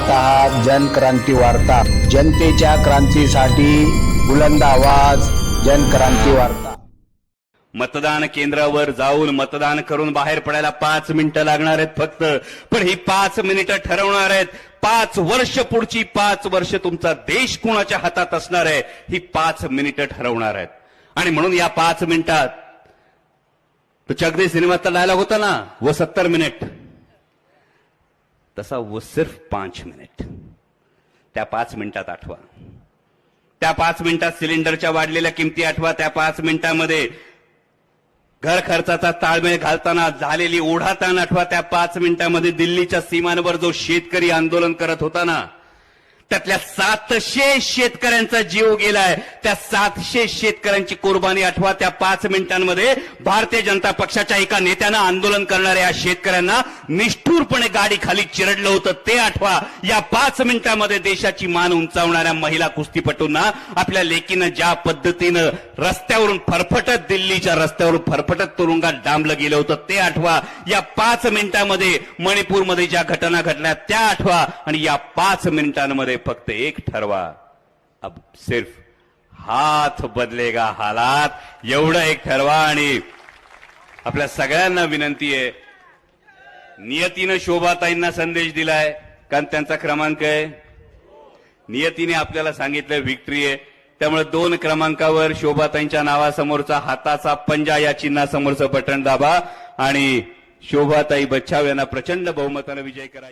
पाहत आहात जनक्रांती वार्ता. जनतेच्या क्रांतीसाठी बुलंद आवाज जनक्रांती वार्ता. मतदान केंद्रावर जाऊन मतदान करून बाहेर पडायला पाच मिनिटं लागणार आहेत फक्त. पण ही पाच मिनिटं ठरवणार आहेत. पाच वर्ष पुढची पाच वर्ष तुमचा देश कोणाच्या हातात असणार आहे ही पाच मिनिटं ठरवणार आहेत. आणि म्हणून या पाच मिनिटात तो चकदे सिनेमाचा डायलॉग होता ना वो सत्तर मिनिट. तसा वो सिर्फ पाच मिनिट. त्या पाच मिनिटात आठवा. त्या पाच मिनिटात सिलेंडरच्या वाढलेल्या किमती आठवा. त्या पाच मिनिटामध्ये घर खर्चाचा ताळमेळ घालताना झालेली ओढाताण आठवा. त्या पाच मिनिटांमध्ये दिल्लीच्या सीमांवर जो शेतकरी आंदोलन करत होता ना त्यातल्या सातशे शेतकऱ्यांचा जीव गेलाय. त्या सातशे शेतकऱ्यांची कुर्बानी आठवा. त्या पाच मिनिटांमध्ये भारतीय जनता पक्षाच्या एका नेत्यानं आंदोलन करणाऱ्या या शेतकऱ्यांना निष्ठुरपणे गाडी खाली चिरडलं होतं. ते आठवा. या पाच मिनिटांमध्ये देशाची मान उंचावणाऱ्या महिला कुस्तीपटूंना आपल्या लेकीनं ज्या पद्धतीनं रस्त्यावरून फरफटत दिल्लीच्या रस्त्यावरून फरफटत तुरुंगात डांबलं गेलं होतं ते आठवा. या पाच मिनिटांमध्ये मणिपूरमध्ये ज्या घटना घडल्या त्या आठवा. आणि या पाच मिनिटांमध्ये फक्त एक ठरवा. अब सिर्फ हाथ बदलेगा हालात. एवढं एक ठरवा आणि आपल्या सगळ्यांना विनंती आहे. नियतीनं शोभाताईंना संदेश दिलाय. कारण त्यांचा क्रमांक आहे. नियतीने आपल्याला सांगितलं विक्ट्री आहे. त्यामुळे दोन क्रमांकावर शोभाताईंच्या नावासमोरचा हाताचा पंजा या चिन्हासमोरचं बटन दाबा. आणि शोभाताई बच्छाव यांना प्रचंड बहुमतानं विजय करा